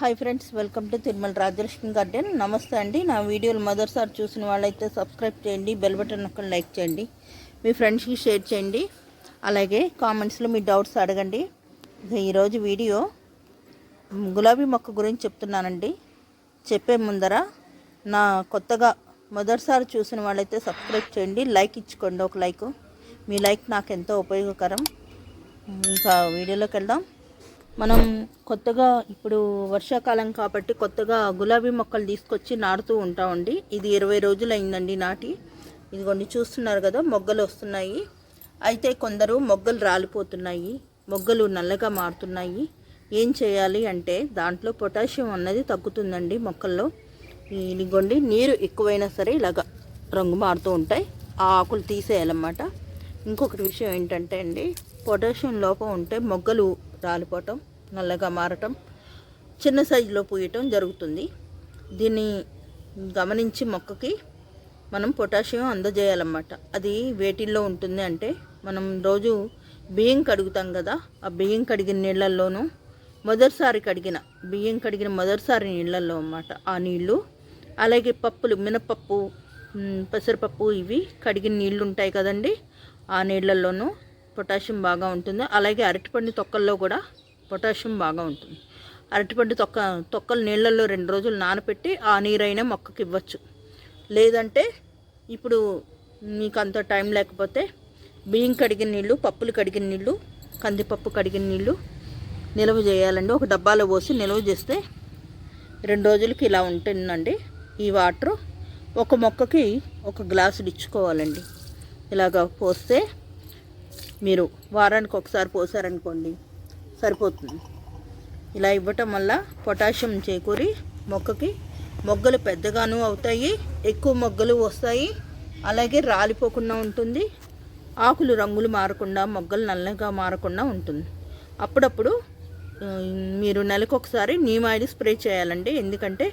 Hi friends welcome to Tirumala Rajalakshmi garden నమస్తే అండి. నా వీడియోలు మొదటిసారి చూసిన వాళ్ళైతే సబ్స్క్రైబ్ చేయండి బెల్ బటన్ నొక్కని లైక్ చేయండి మీ ఫ్రెండ్స్కి షేర్ చేయండి అలాగే కామెంట్స్లో మీ డౌట్స్ అడగండి. ఈరోజు వీడియో గులాబీ మొక్క గురించి చెప్తున్నానండి. చెప్పే ముందర నా కొత్తగా మొదటిసారి చూసిన వాళ్ళైతే సబ్స్క్రైబ్ చేయండి లైక్ ఇచ్చుకోండి ఒక లైక్ మీ లైక్ నాకు ఎంతో ఉపయోగకరం. ఇంకా వీడియోలోకి వెళ్దాం. మనం కొత్తగా ఇప్పుడు వర్షాకాలం కాబట్టి కొత్తగా గులాబీ మొక్కలు తీసుకొచ్చి నాటుతూ ఉంటామండి. ఇది ఇరవై రోజులు అయిందండి నాటి. ఇదిగోండి చూస్తున్నారు కదా మొగ్గలు వస్తున్నాయి. అయితే కొందరు మొగ్గలు రాలిపోతున్నాయి. మొగ్గలు నల్లగా మారుతున్నాయి. ఏం చేయాలి అంటే దాంట్లో పొటాషియం అన్నది తగ్గుతుందండి మొక్కల్లో. ఇదిగోండి నీరు ఎక్కువైనా సరే ఇలాగ రంగు మారుతూ ఉంటాయి. ఆ ఆకులు తీసేయాలన్నమాట. ఇంకొకటి విషయం ఏంటంటే అండి పొటాషియం లోపం ఉంటే మొగ్గలు రాలిపోవటం. నల్లగా మారటం చిన్న సైజులో పూయటం జరుగుతుంది. దీన్ని గమనించి మొక్కకి మనం పొటాషియం అందజేయాలన్నమాట. అది వేటిల్లో ఉంటుంది అంటే మనం రోజు బియ్యం కడుగుతాం కదా ఆ బియ్యం కడిగిన నీళ్ళల్లోనూ మొదటిసారి కడిగిన బియ్యం కడిగిన మొదటిసారి నీళ్ళల్లో అన్నమాట. ఆ నీళ్ళు అలాగే పప్పులు మినపప్పు పెసరపప్పు ఇవి కడిగిన నీళ్ళు ఉంటాయి కదండి. ఆ నీళ్ళల్లోనూ పొటాషియం బాగా ఉంటుంది. అలాగే అరటిపండు తొక్కల్లో కూడా పొటాషియం బాగా ఉంటుంది. అరటిపండు తొక్క తొక్కలు నీళ్ళల్లో రెండు రోజులు నానబెట్టి ఆ నీరైనా మొక్కకి ఇవ్వచ్చు. లేదంటే ఇప్పుడు మీకు అంత టైం లేకపోతే బియ్యం కడిగిన నీళ్ళు పప్పులు కడిగిన నీళ్ళు కందిపప్పు కడిగిన నీళ్ళు నిల్వ చేయాలండి. ఒక డబ్బాలో పోసి నిల్వ చేస్తే రెండు రోజులకి ఇలా ఉంటుందండి. ఈ వాటర్ ఒక మొక్కకి ఒక గ్లాసులు ఇచ్చుకోవాలండి. ఇలాగ పోస్తే మీరు వారానికి ఒకసారి పోసారనుకోండి సరిపోతుంది. ఇలా ఇవ్వటం వల్ల పొటాషియం చేకూరి మొక్కకి మొగ్గలు పెద్దగాను అవుతాయి ఎక్కువ మొగ్గలు వస్తాయి అలాగే రాలిపోకుండా ఉంటుంది ఆకులు రంగులు మారకుండా మొగ్గలు నల్లగా మారకుండా ఉంటుంది. అప్పుడప్పుడు మీరు నెలకు ఒకసారి నీమాయిడ్ స్ప్రే చేయాలండి. ఎందుకంటే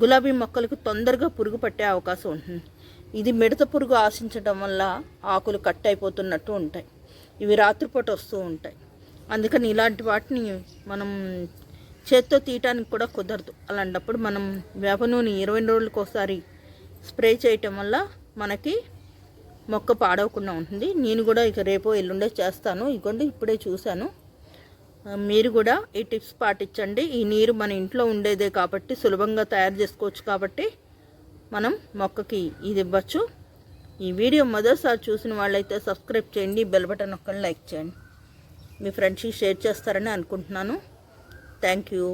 గులాబీ మొక్కలకు తొందరగా పురుగు పట్టే అవకాశం ఉంటుంది. ఇది మిడత పురుగు ఆశించడం వల్ల ఆకులు కట్ అయిపోతున్నట్టు ఉంటాయి. ఇవి రాత్రిపూట వస్తూ ఉంటాయి. అందుకని ఇలాంటి వాటిని మనం చేత్తో తీయటానికి కూడా కుదరదు. అలాంటప్పుడు మనం వేప నూనె ఇరవై రోజులకు ఒకసారి స్ప్రే చేయటం వల్ల మనకి మొక్క పాడవకుండా ఉంటుంది. నేను కూడా ఇక రేపో ఎల్లుండే చేస్తాను. ఇగోండి ఇప్పుడే చూశాను. మీరు కూడా ఈ టిప్స్ పాటించండి. ఈ నీరు మన ఇంట్లో ఉండేదే కాబట్టి సులభంగా తయారు చేసుకోవచ్చు కాబట్టి మనం మొక్కకి ఇది ఇవ్వచ్చు. ఈ వీడియో మొదటిసారి చూసిన వాళ్ళైతే సబ్స్క్రైబ్ చేయండి బెల్ బటన్ ఒక్కని లైక్ చేయండి. మీ ఫ్రెండ్స్కి షేర్ చేస్తారని అనుకుంటున్నాను. Thank you